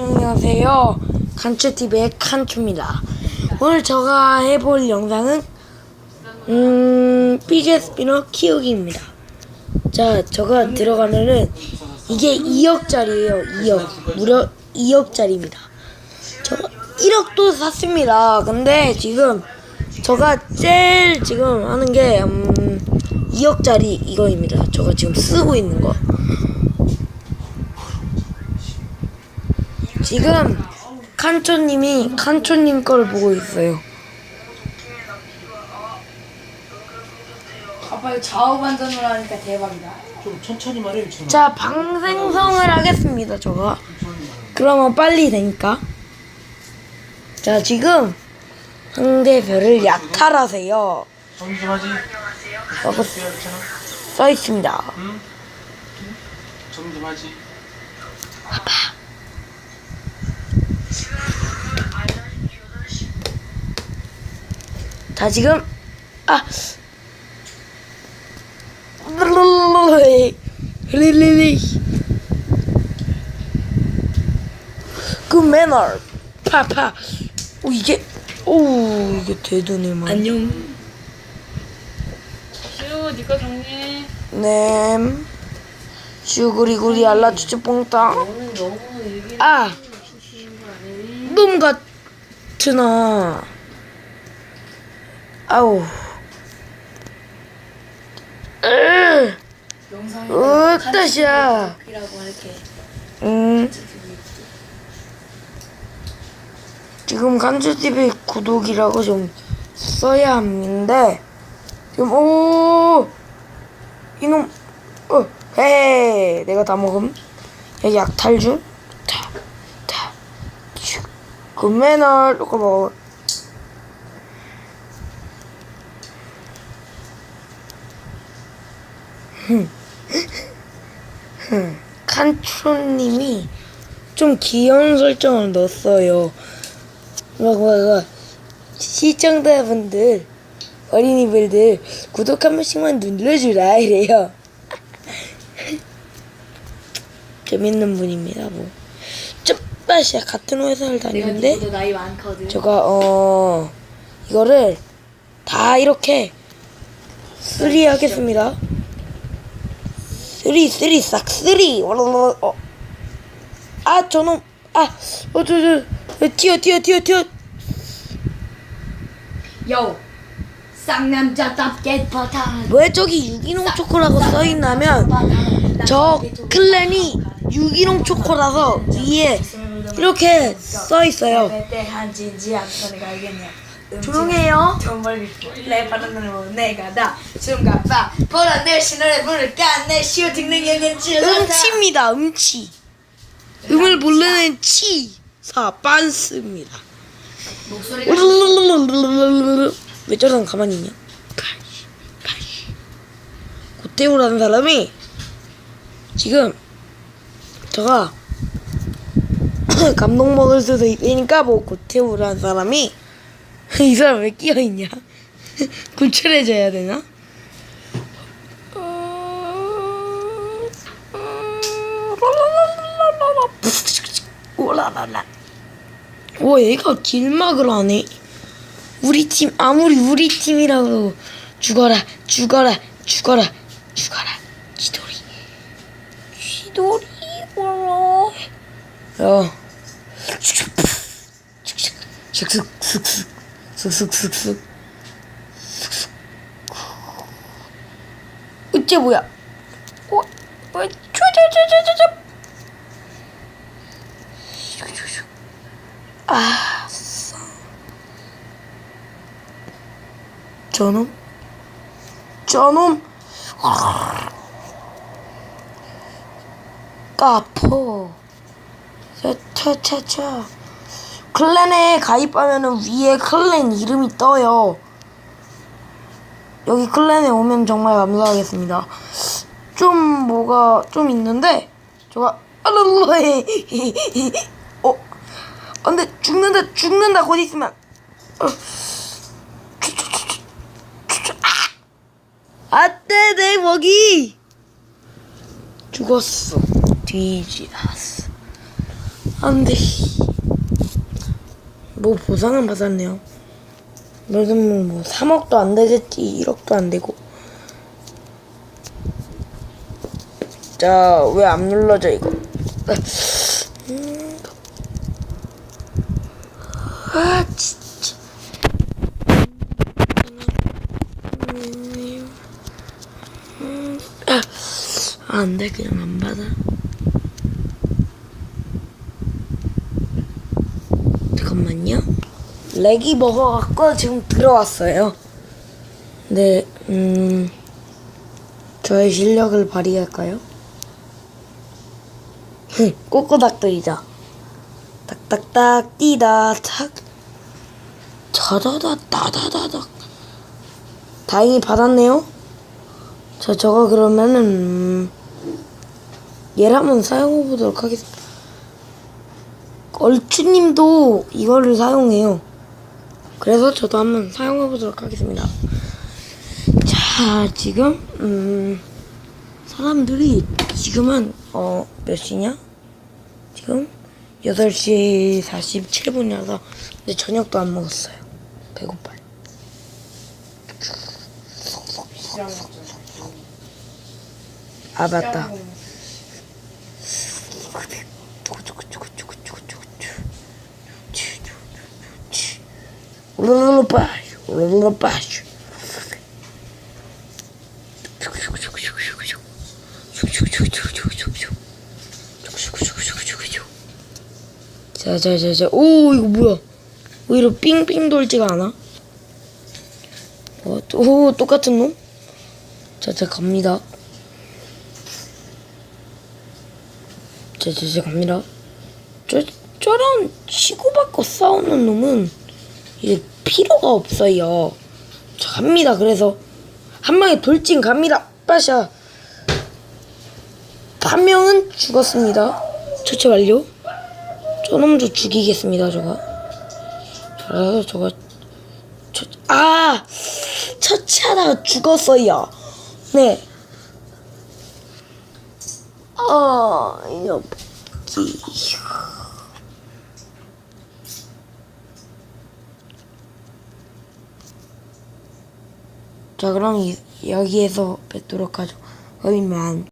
안녕하세요. 칸츄TV의 칸츄입니다. 오늘 제가 해볼 영상은, 음, PJ 스피너 키우기입니다. 자, 제가 들어가면은, 이게 2억짜리예요 2억. 무려 2억짜리입니다. 저 1억도 샀습니다. 근데 지금, 제가 제일 지금 하는 게, 음, 2억짜리 이거입니다. 제가 지금 쓰고 있는 거. 지금 칸초님이 칸초님 걸 보고 있어요. 아빠 이거 좌우 반전으로 하니까 대박이다. 좀 천천히 말해 유천아 자, 방생성을 하겠습니다, 저가. 그러면 빨리 되니까. 자, 지금 상대별을 약탈하세요. 정리 좀 하지 라고 유천아? 써 있습니다. 응? 정리 좀 하지 자, 지금, 아, 릴릴리. 그 매너, 파파. 오, 이게, 오, 이게 되더니만. 안녕. 슈, 니거 정리해. 네. 슈구리구리 알라주주 뽕땅. 오늘 너무 얘기 아, 놈 같으나. 아우. 으, 영상에 으, 뜻이야. 이라고 이렇게 음, 지금 간주TV 구독이라고 좀 써야 하는데, 지금, 오, 이놈, 어, 헤 내가 다 먹음. 야, 약탈 중? 맨날, 이거 먹어. 칸초님이 좀 귀여운 설정을 넣었어요. 막, 막, 막, 시청자분들, 어린이들들, 구독 한 번씩만 눌러주라, 이래요. 재밌는 분입니다, 뭐. 쭈빠시야, 같은 회사를 다니는데, 나이 많거든. 제가, 어, 이거를 다 이렇게 쓰리 하겠습니다. 쓰리, 쓰리, 싹, 쓰리. 어. 아, 저놈, 아, 어, 저, 저, 저, 튀어, 튀어, 튀어, 튀어. 요. 쌍남자답게 버ታ. 왜 저기 유기농 초코라고 써 있냐면, 저 클랜이 유기농 초코라서 위에 이렇게 써 있어요. 한진지 않다는 거 알겠냐? 조용해요. 정말 믿고 내 바람으로 내가 다 숨가빠 보라 내 신호를 부를까 내 시오 듣는 영현 찔렀다 음치입니다, 음치. 음을 모르는 치사 빤스입니다. 목소리가 왜 저런 가만히 있냐? 고태우라는 사람이 지금 제가 감동 먹을 수도 있으니까 뭐 고태우라는 사람이 이 사람 왜 끼어 있냐? 구출해줘야 되나? 오라라라. 와 얘가 길막을 하네. 우리 팀 아무리 우리 팀이라고 죽어라 죽어라 죽어라 죽어라 쥐돌이 쥐돌이 오라 야 슥슥슥슥 슥슥슥슥. 어째 뭐야? 어? 어? 쪼쪼쪼쪼쪼 아. 저놈? 저놈? 까포. 차차차 클랜에 가입하면은 위에 클랜 이름이 떠요. 여기 클랜에 오면 정말 감사하겠습니다. 좀 뭐가 좀 있는데 제가 알랄라해. 어? 안돼 죽는다 죽는다 곧 있으면. 어. 아떼 내 먹이. 죽었어. 뒤지라스 안돼. 뭐 보상은 받았네요. 너는 뭐 3억도 안 되겠지, 1억도 안 되고. 자, 왜 안 눌러져 이거? 음. 아, 진짜. 음. 아, 안 돼, 그냥 안 받아. 잠깐만요. 렉이 먹어갖고 지금 들어왔어요. 네, 음, 저의 실력을 발휘할까요? 흥, 꼬꼬닥들이자. 딱딱딱 띠다 탁. 자다다 따다다닥. 다행히 받았네요. 자, 저거 그러면은 음, 얘를 한번 사용해 보도록 하겠습니다. 얼추님도 이거를 사용해요. 그래서 저도 한번 사용해 보도록 하겠습니다. 자, 지금 음 사람들이 지금은 어 몇 시냐? 지금 8시 47분이라서 근데 저녁도 안 먹었어요. 배고파요. 아 맞다. 빠슈 자자자자. 오 이거 뭐야? 오히려 삥삥 돌지가 않아? 어, 또, 오 똑같은 놈? 자자 갑니다. 자자자 갑니다. 저, 저런 치고받고 싸우는 놈은 이제 필요가 없어요. 자, 갑니다. 그래서 한 방에 돌진 갑니다. 빠샤. 한 명은 죽었습니다. 처치 완료. 저놈도 죽이겠습니다. 저거. 그래서 저거 처, 아 처치하다가 죽었어요. 네. 아 이거 기. 자 그럼 이, 여기에서 뵙도록 하죠. 그러면